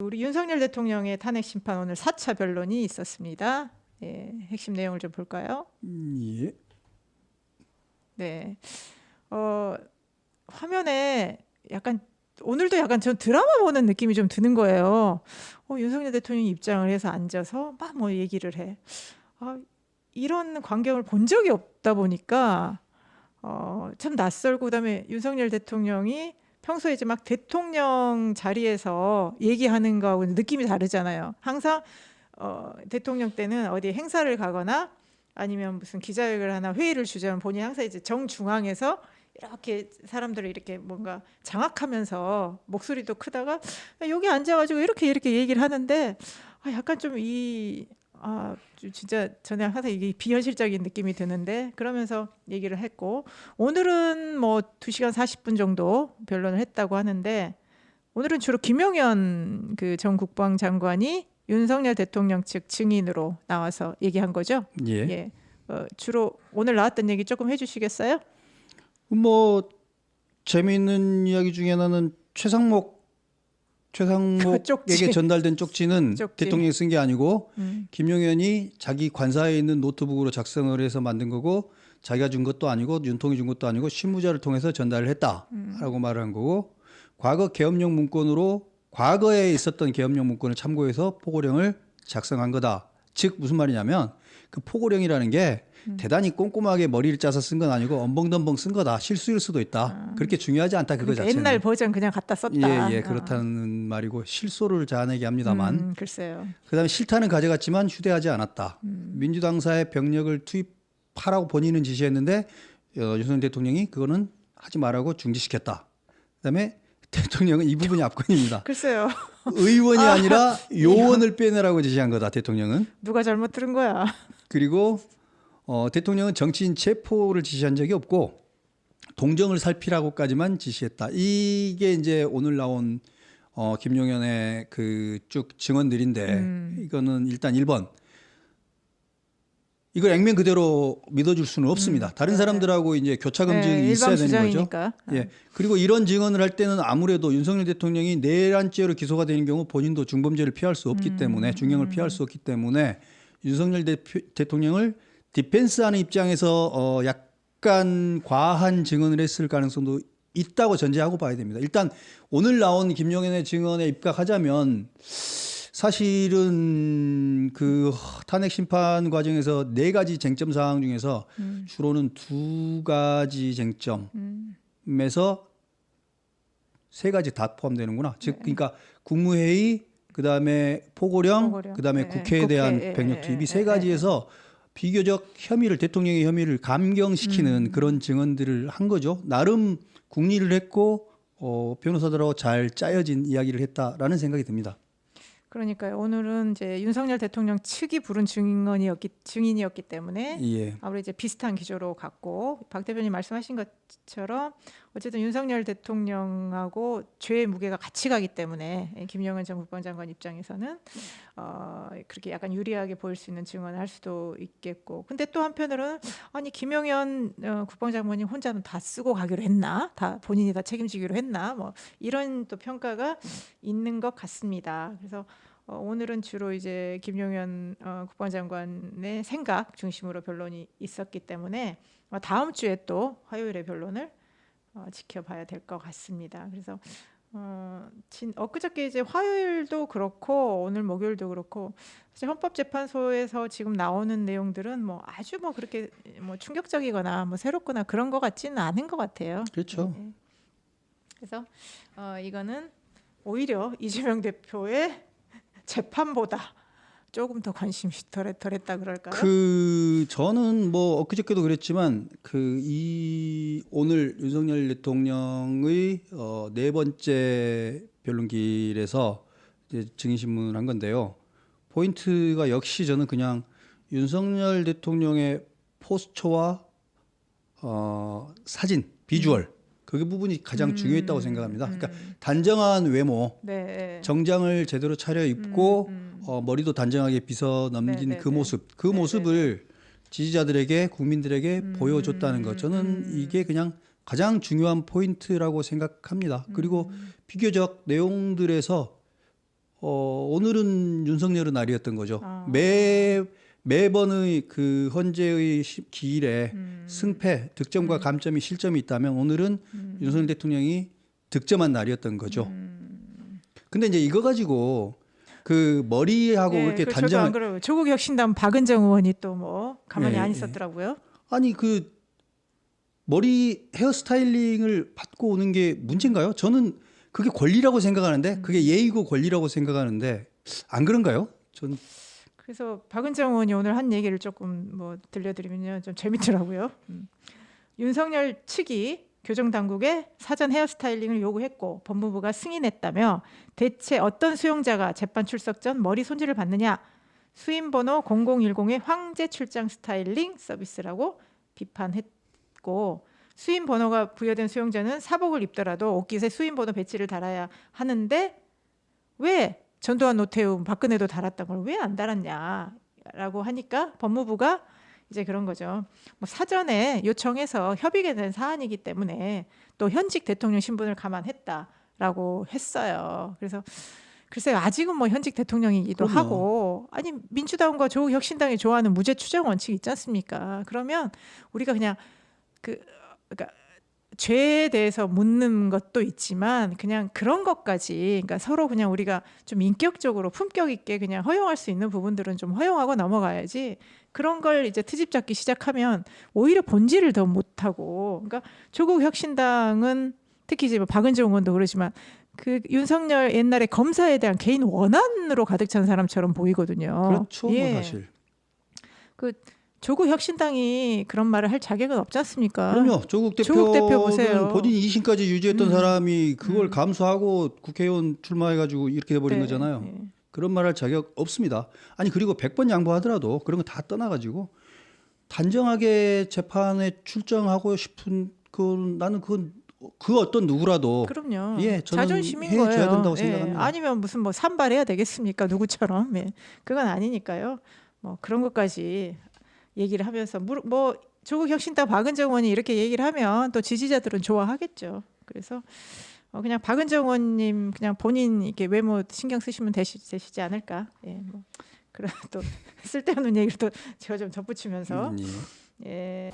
우리 윤석열 대통령의 탄핵 심판 오늘 4차 변론이 있었습니다. 예, 핵심 내용을 좀 볼까요? 음, 예. 네. 어, 화면에 약간 오늘도 약간 전 드라마 보는 느낌이 좀 드는 거예요. 어, 윤석열 대통령이 입장을 해서 앉아서 막 뭐 얘기를 해. 아, 이런 광경을 본 적이 없다 보니까 어, 참 낯설고 그다음에 윤석열 대통령이 평소에 이제 막 대통령 자리에서 얘기하는 거하고 느낌이 다르잖아요. 항상 어, 대통령 때는 어디 행사를 가거나 아니면 무슨 기자회견을 하나 회의를 주재하면 본인이 항상 이제 정중앙에서 이렇게 사람들을 이렇게 뭔가 장악하면서 목소리도 크다가 여기 앉아가지고 이렇게 이렇게 얘기를 하는데 아, 약간 좀 이 아, 좀 진짜 저는 항상 이게 비현실적인 느낌이 드는데 그러면서 얘기를 했고 오늘은 뭐 2시간 40분 정도 변론을 했다고 하는데 오늘은 주로 김용현 그 전 국방장관이 윤석열 대통령 측 증인으로 나와서 얘기한 거죠. 예. 예. 어, 주로 오늘 나왔던 얘기 조금 해주시겠어요? 뭐 재미있는 이야기 중에 하나는 최상목 최상목에게 쪽지. 전달된 쪽지는 쪽지. 대통령이 쓴 게 아니고 음. 김용현이 자기 관사에 있는 노트북으로 작성을 해서 만든 거고 자기가 준 것도 아니고 윤통이 준 것도 아니고 실무자를 통해서 전달을 했다라고 말을 한 거고 과거 계엄령 문건으로 과거에 있었던 계엄령 문건을 참고해서 포고령을 작성한 거다. 즉 무슨 말이냐면 그 포고령이라는 게 대단히 꼼꼼하게 머리를 짜서 쓴 건 아니고 엄벙덤벙 쓴 거다. 실수일 수도 있다. 그렇게 중요하지 않다 그거 그러니까 자체는. 옛날 버전 그냥 갖다 썼다. 예, 예, 어. 그렇다는 말이고 실소를 자아내게 합니다만 음, 글쎄요. 그다음에 실타는 가져갔지만 휴대하지 않았다. 음. 민주당사의 병력을 투입하라고 본인은 지시했는데 어, 윤석열 대통령이 그거는 하지 말라고 중지시켰다. 그다음에 대통령은 이 부분이 압권입니다. 글쎄요. 의원이 아 니라 요원을 빼내라고 지시한 거다. 대통령은 누가 잘못 들은 거야? 그리고 어, 대통령은 정치인 체포를 지시한 적이 없고 동정을 살피라고까지만 지시했다. 이게 이제 오늘 나온 어, 김용현의 그 쭉 증언들인데 음. 이거는 일단 1번 이걸 액면 그대로 믿어줄 수는 없습니다. 다른 사람들하고 이제 교차 검증이 네, 있어야 되는 거죠. 주장이니까. 예. 그리고 이런 증언을 할 때는 아무래도 윤석열 대통령이 내란죄로 기소가 되는 경우 본인도 중범죄를 피할 수 없기 음. 때문에 중형을 피할 수 없기 때문에 윤석열 대표, 대통령을 디펜스하는 입장에서 어 약간 과한 증언을 했을 가능성도 있다고 전제하고 봐야 됩니다. 일단 오늘 나온 김용현의 증언에 입각하자면 사실은 그 탄핵 심판 과정에서 네 가지 쟁점 사항 중에서 음. 주로는 두 가지 쟁점에서 세 가지 다 포함되는구나. 즉 그러니까 국무회의 그다음에 포고령, 포고령. 그다음에 네, 국회에 국회, 대한 예, 병력 예, 투입이 예, 세 예, 가지에서 비교적 혐의를 대통령의 혐의를 감경시키는 음. 그런 증언들을 한 거죠. 나름 국리를 했고 어, 변호사들하고 잘 짜여진 이야기를 했다라는 생각이 듭니다. 그러니까요. 오늘은 이제 윤석열 대통령 측이 부른 증언이었기 증인이었기 때문에 예. 아무래도 이제 비슷한 기조로 갔고 박 대표님 말씀하신 것처럼 어쨌든 윤석열 대통령하고 죄의 무게가 같이 가기 때문에 김영은 전 국방장관 입장에서는 어, 그렇게 약간 유리하게 보일 수 있는 증언을 할 수도 있겠고. 근데 또 한편으로는 아니 김영현 어, 국방장관이 혼자는 다 쓰고 가기로 했나? 다 본인이 다 책임지기로 했나? 뭐 이런 또 평가가 있는 것 같습니다. 그래서 어, 오늘은 주로 이제 김용현 어, 국방장관의 생각 중심으로 변론이 있었기 때문에 어, 다음 주에 또 화요일에 변론을 어, 지켜봐야 될 것 같습니다. 그래서 어, 진, 엊그저께 이제 화요일도 그렇고 오늘 목요일도 그렇고 사실 헌법재판소에서 지금 나오는 내용들은 뭐 아주 뭐 그렇게 뭐 충격적이거나 뭐 새롭거나 그런 것 같지는 않은 것 같아요. 그렇죠. 예. 그래서 어, 이거는 오히려 이재명 대표의 재판보다 조금 더 관심이 덜, 덜했다 그럴까요? 그 저는 뭐 엊그저께도 그랬지만 그 이 오늘 윤석열 대통령의 어, 네 번째 변론길에서 이제 증인 신문을 한 건데요. 포인트가 역시 저는 그냥 윤석열 대통령의 포스처와 어, 사진, 비주얼 그 부분이 가장 음, 중요했다고 생각합니다. 그러니까 음. 단정한 외모, 네. 정장을 제대로 차려 입고 음, 음. 어, 머리도 단정하게 빗어 넘긴 네, 네, 그 네. 모습, 그 네, 네, 모습을 지지자들에게 국민들에게 음, 보여줬다는 것 저는 음. 이게 그냥 가장 중요한 포인트라고 생각합니다. 그리고 음. 비교적 내용들에서 어, 오늘은 윤석열의 날이었던 거죠. 아. 매 매번의 그 헌재의 시- 기일에 음. 승패, 득점과 감점이 실점이 있다면 오늘은 윤석열 대통령이 득점한 날이었던 거죠. 음. 근데 이제 이거 가지고 그 머리하고 예, 이렇게 그 저도 단정 안 그래요. 조국 혁신당 박은정 의원이 또 뭐 가만히 예, 안 예. 있었더라고요. 아니 그 머리 헤어스타일링을 받고 오는 게 문제인가요? 저는 그게 권리라고 생각하는데 그게 예의고 권리라고 생각하는데 안 그런가요? 전 그래서 박은정 의원이 오늘 한 얘기를 조금 뭐 들려드리면요 좀 재밌더라고요. 음. 윤석열 측이 교정 당국에 사전 헤어스타일링을 요구했고 법무부가 승인했다며 대체 어떤 수용자가 재판 출석 전 머리 손질을 받느냐 수임 번호 0010의 황제 출장 스타일링 서비스라고 비판했고 수임 번호가 부여된 수용자는 사복을 입더라도 옷깃에 수임 번호 배지를 달아야 하는데 왜 전두환 노태우 박근혜도 달았던 걸 왜 안 달았냐라고 하니까 법무부가 이제 그런 거죠. 뭐 사전에 요청해서 협의가 된 사안이기 때문에 또 현직 대통령 신분을 감안했다라고 했어요. 그래서 글쎄요 아직은 뭐 현직 대통령이기도 그럼요. 하고 아니 민주당과 조국 혁신당이 좋아하는 무죄 추정 원칙 있지 않습니까? 그러면 우리가 그냥 그 그러니까 죄에 대해서 묻는 것도 있지만 그냥 그런 것까지 그러니까 서로 그냥 우리가 좀 인격적으로 품격 있게 그냥 허용할 수 있는 부분들은 좀 허용하고 넘어가야지 그런 걸 이제 트집 잡기 시작하면 오히려 본질을 더 못하고 그러니까 조국 혁신당은 특히 이제 뭐 박은정 의원도 그러지만 그 윤석열 옛날에 검사에 대한 개인 원한으로 가득 찬 사람처럼 보이거든요. 그렇죠, 예. 뭐 사실. 조국 혁신당이 그런 말을 할 자격은 없지 않습니까? 그럼요. 조국 조국 대표 보세요. 본인 이심까지 유지했던 음. 사람이 그걸 음. 감수하고 국회의원 출마해가지고 이렇게 돼버린 네, 거잖아요. 네. 그런 말 할 자격 없습니다. 아니 그리고 100번 양보하더라도 그런 거 다 떠나가지고 단정하게 재판에 출정하고 싶은 그 나는 그건 그 어떤 누구라도 그럼요. 예, 자존심인 거예요. 된다고 예, 생각합니다. 아니면 무슨 뭐 산발해야 되겠습니까? 누구처럼? 예. 그건 아니니까요. 뭐 그런 것까지 얘기를 하면서 물- 뭐 조국 혁신당 박은정 의원이 이렇게 얘기를 하면 또 지지자들은 좋아하겠죠. 그래서 어, 그냥 박은정 의원님 그냥 본인 이렇게 외모 신경 쓰시면 되시, 되시지 않을까? 예, 뭐 그런 또 쓸데없는 얘기를 또 제가 좀 덧붙이면서 음, 예. 예.